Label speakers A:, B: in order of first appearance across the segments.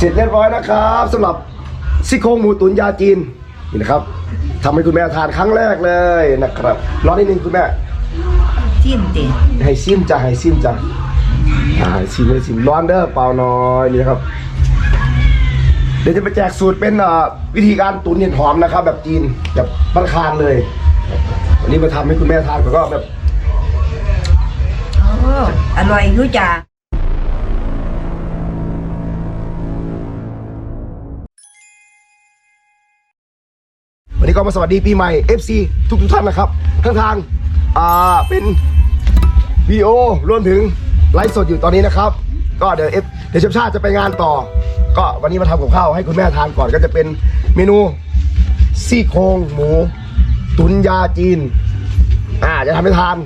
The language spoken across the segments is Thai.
A: เสร็จเรียบร้อยนะครับสำหรับซี่โครงหมูตุ๋นยาจีนนี่นะครับทำให้คุณแม่ทานครั้งแรกเลยนะครับรอนิดนึงคุณแม่
B: จิ้มติ
A: ให้ซิมจ้ะให้ซิมจ้ะอ่าให้ซิมให้ซิมร้อนเด้อเปล่าน้อยนี่นะครับ เดี๋ยวจะไปแจกสูตรเป็นอ่าวิธีการตุ๋นเห็ดหอมนะครับ แบบจีนแบบบ้านคานเลยวันนี้มาทำให้คุณแม่ทานแล้วก็แบบ
B: โอ้อร่อยอยู่จ้า
A: นี้ก็มาสวัสดีปีใหม่ FC ทุกทุกท่านนะครับทั้งทางอ่าเป็นวีโอรวมถึงไลฟ์สดอยู่ตอนนี้นะครับ ก็เดี๋ยวเอฟเดี๋ยวเชฟชาติจะไปงานต่อ ก็วันนี้มาทำกับข้าวให้คุณแม่ทานก่อนก็จะเป็นเมนูซี่โครงหมู ตุนยาจีนอ่าจะทำให้ทาน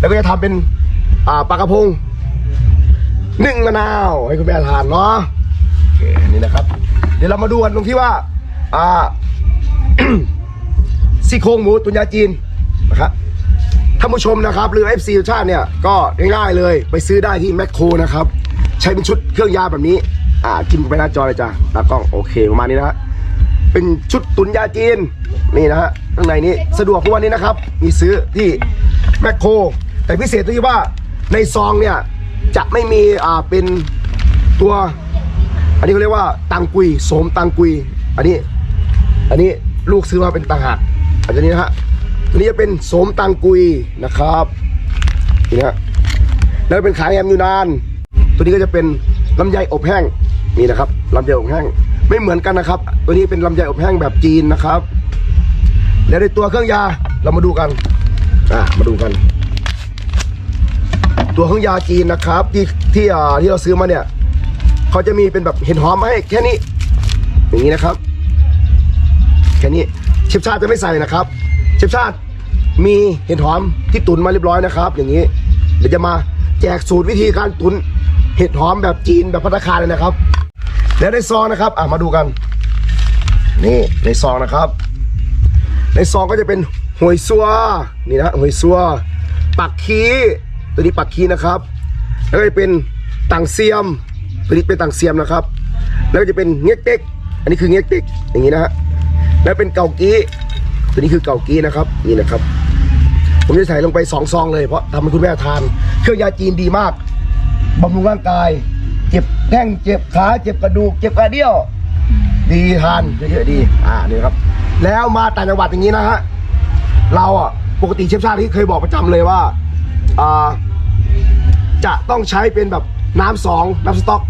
A: แล้วก็จะทำเป็นอ่าปลากระพงนึ่งมะนาวให้คุณแม่ทานเนาะโอเคนี่นะครับ เดี๋ยวเรามาดูกันตรงที่ว่าอ่า ซี่โครงหมูตุนยาจีนนะครับท่านผู้ชมนะครับหรือ FC ทุกชาติเนี่ยก็ง่ายๆเลยไปซื้อได้ที่แมคโครนะครับ ใช้เป็นชุดเครื่องยาแบบนี้ อ่าจิ้มไปหน้าจอเลยจ้ะตากล้องโอเคประมาณนี้นะฮะเป็นชุดตุนยาจีนนี่นะฮะข้างในนี้สะดวกทุกวันนี้นะครับ มีซื้อที่แมคโครแต่พิเศษตรงที่ว่าในซองเนี่ยจะไม่มีอ่าเป็นตัว อันนี้เขาเรียกว่าตังกุยโสมตังกุย อันนี้ อันนี้ลูกซื้อมาเป็นต่างหาก อันนี้นะฮะตัวนี้จะเป็นโสมตังกุยนะครับนี่นะฮะแล้วเป็นขายแฮมยูนาน ตัวนี้ก็จะเป็นลำไยอบแห้งนี่นะครับลำไยอบแห้ง ไม่เหมือนกันนะครับ ตัวนี้เป็นลำไยอบแห้งแบบจีนนะครับ แล้วในตัวเครื่องยาเรามาดูกันอ่ามาดูกัน ตัวเครื่องยาจีนนะครับ ที่ที่อ่าที่เราซื้อมาเนี่ยเขาจะมีเป็นแบบเห็ดหอมให้แค่นี้ อย่างนี้นะครับ แค่นี้ เชฟชาติจะไม่ใส่นะครับเชฟชาติมีเห็ดหอมที่ตุนมาเรียบร้อยนะครับ อย่างนี้ เดี๋ยวจะมาแจกสูตรวิธีการตุนเห็ดหอมแบบจีนแบบพัตตาคาเลยนะครับ แล้วในซองนะครับ อะมาดูกัน นี่ในซองนะครับ ในซองก็จะเป็นหวยซัวนี่นะหวยซัวปักคีตัวนี้ปักคีนะครับ แล้วก็จะเป็นตังเซียมตัวนี้เป็นตังเซียมนะครับ แล้วก็จะเป็นเง็กเต็กอันนี้คือเง็กเต็กอย่างนี้นะฮะ แล้วเป็นเกากี้ตัวนี้คือเกากี้นะครับนี่นะครับ ผมจะใส่ลงไปสองซองเลยเพราะทำให้คุณแม่ทาน เครื่องยาจีนดีมากบำรุงร่างกาย เจ็บแข้งเจ็บขาเจ็บกระดูก เจ็บกระเดี่ยว ดีทานเยอะๆดีอ่านี่ครับ แล้วมาต่างจังหวัดอย่างนี้นะฮะเราอะปกติเชฟชาติที่เคยบอกประจำเลยว่าอ่าจะต้องใช้เป็นแบบน้ำสองน้ำสต๊อก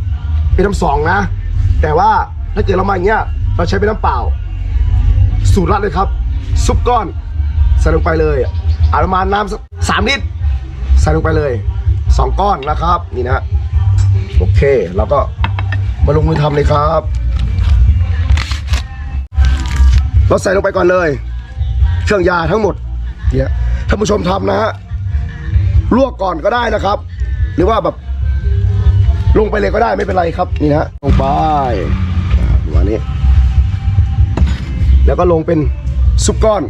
A: เป็นน้ำสองนะ แต่ว่าถ้าเกิดเรามาอย่างเงี้ยเราใช้เป็นน้ำเปล่า สูตรลัดเลยครับ ซุปก้อนใส่ลงไปเลยอาประมาณน้ำสามลิตรใส่ลงไปเลยสองก้อนนะครับนี่นะโอเคเราก็มาลงมือทำเลยครับ เราใส่ลงไปก่อนเลย เครื่องยาทั้งหมดเนี่ยท่านผู้ชมทำนะฮะลวกก่อนก็ได้นะครับ หรือว่าแบบ ลงไปเลยก็ได้ไม่เป็นไรครับนี่นะฮะลงไปประมาณนี้ แล้วก็ลงเป็นซุปก้อน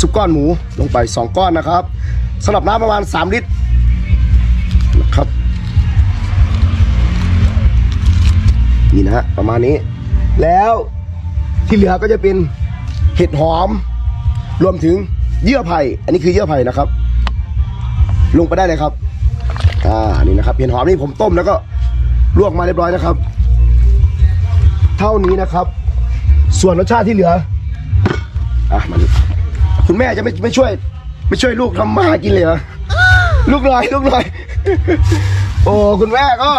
A: ซุปก้อนหมูลงไป 2 ก้อนนะครับสำหรับน้ำประมาณ 3 ลิตรนะครับ นี่นะฮะประมาณนี้ แล้วที่เหลือก็จะเป็นเห็ดหอม รวมถึงเยื่อไผ่ อันนี้คือเยื่อไผ่นะครับ ลงไปได้เลยครับอ่านี่นะครับเห็ดหอมนี่ผมต้มแล้วก็ลวกมาเรียบร้อยนะครับ เท่านี้นะครับ ส่วนรสชาติที่เหลือ อะมันคุณแม่จะไม่ไม่ช่วย ไม่ช่วยลูกทำมาหากินเลยเหรอลูกหน่อยลูกหน่อย โอ้คุณแม่ก็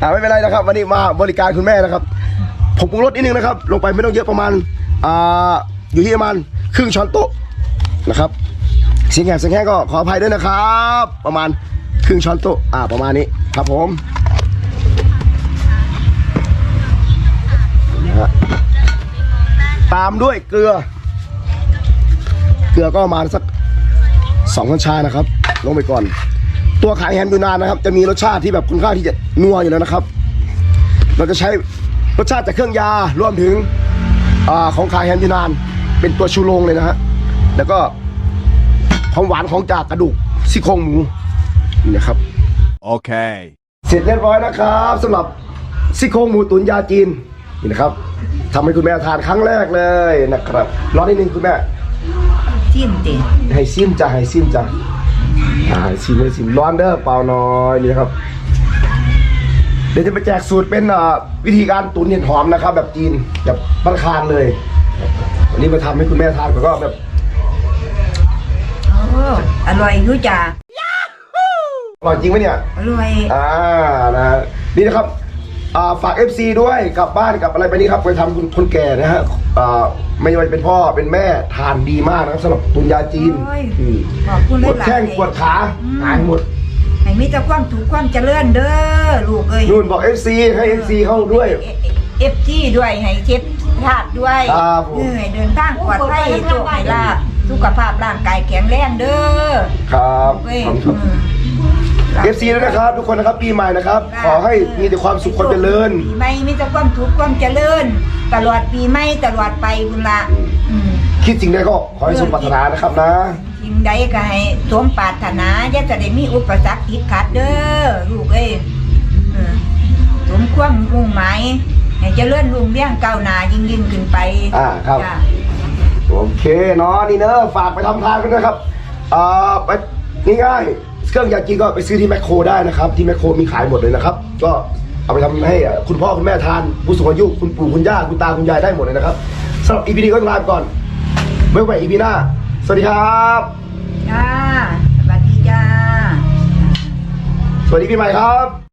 A: อ่าไม่เป็นไรนะครับ วันนี้มาบริการคุณแม่นะครับ ผมปรุงรสนิดนึงนะครับ ลงไปไม่ต้องเยอะประมาณอ่าอยู่ที่ประมาณครึ่งช้อนโต๊ะนะครับเสียงแหบเสียงแห้งก็ขออภัยด้วยนะครับ ประมาณครึ่งช้อนโต๊ะอ่าประมาณนี้ครับผมนะฮะ ตามด้วยเกลือ เกลือก็ประมาณสักสองช้อนชานะครับ ลงไปก่อน ตัวขายแฮมยูนานนะครับ จะมีรสชาติที่แบบคุณค่อนข้างที่จะนัวอยู่แล้วนะครับ เราจะใช้รสชาติจากเครื่องยารวมถึงอาของขายแฮมยูนาน เป็นตัวชูโรงเลยนะฮะแล้วก็ความหวานของจากกระดูกซี่โครงหมูนี่นะครับ
C: Okay.
A: เสร็จเรียบร้อยนะครับสำหรับซี่โครงหมูตุ๋นยาจีน นี่นะครับทำให้คุณแม่ทานครั้งแรกเลยนะครับรอนิดนึงคุณแม่
B: จิ้มเด็ด
A: ให้ซิมจ้ะให้ซิมจ้ะอ่าให้ซิมให้ซิมร้อนเด้อเปล่าน้อยนี่นะครับ เดี๋ยวจะไปแจกสูตรเป็นอ่าวิธีการตุ๋นเห็ดหอมนะครับ แบบจีนแบบบ้านคานเลยวันนี้มาทำให้คุณแม่ทานก็แบบ
B: โอ้อร่อยอยู่จ้า
A: อร่อยจริงไหมเนี่ย
B: อร่อย
A: อ่า นะฮะนี่นะครับอ่า ฝาก FC ด้วยกลับบ้านกลับอะไรไปนี่ครับไปทำคุณคนแก่นะฮะอ่าไม่ว่าจะเป็นพ่อเป็นแม่ทานดีมากนะครับสำหรับตุนยาจีน
B: โอ้ย
A: อืม
B: ขอบคุณ
A: ปวด
B: หลายๆ
A: แข้งปวดขาหายหมด
B: ให้มีแต่ความถูกความเจริญเด้อลูกเอ้ย
A: นู่นบอก FC ให้ FC เข้าด้วย
B: เอฟจีด้วยให้เช็ดธาตุด้วย
A: ครับผม
B: เออให้เดินทางปลอดภัยโชคให้ลาภสุขภาพร่างกายแข็งแรงเด้อ
A: ครับ
B: เว้ย
A: ขอบคุณครับ
B: ม
A: FC ด้วยนะครับ ทุกคนนะครับปีใหม่นะครับ ขอให้มีแต่ความสุขความเจริญ
B: ปีใหม่มีแต่ความทุกข์ความเจริญ ตลอดปีใหม่ตลอดไปบุญละอืม
A: คิดสิ่งใดก็ขอให้สมปรารถนานะครับนะ
B: สิ่งใดก็ให้สมปรารถนาอย่าจะได้มีอุปสรรคติดขัดเด้อลูกเอ้ยเออสมความมุ่งหมายให้เจริญรุ่งเรืองก้าวหน้ายิ่งยิ่งขึ้นไป
A: อ่าครับ
B: จ้ะ
A: โอเคเนาะนี่เนอะฝากไปทำทานกันนะครับอ่าไปง่ายๆ เครื่องยาจีนก็ไปซื้อที่แมคโครได้นะครับ ที่แมคโครมีขายหมดเลยนะครับ ก็เอาไปทำให้อะคุณพ่อคุณแม่ทาน ผู้สูงอายุคุณปู่คุณย่าคุณตาคุณยายได้หมดเลยนะครับสำหรับอีพีนี้ก็ลาไปก่อนไว้ไว้อีพีหน้า สวัสดีครับ
B: จ้าสวัสดีจ้า
A: สวัสดีปีใหม่ครับ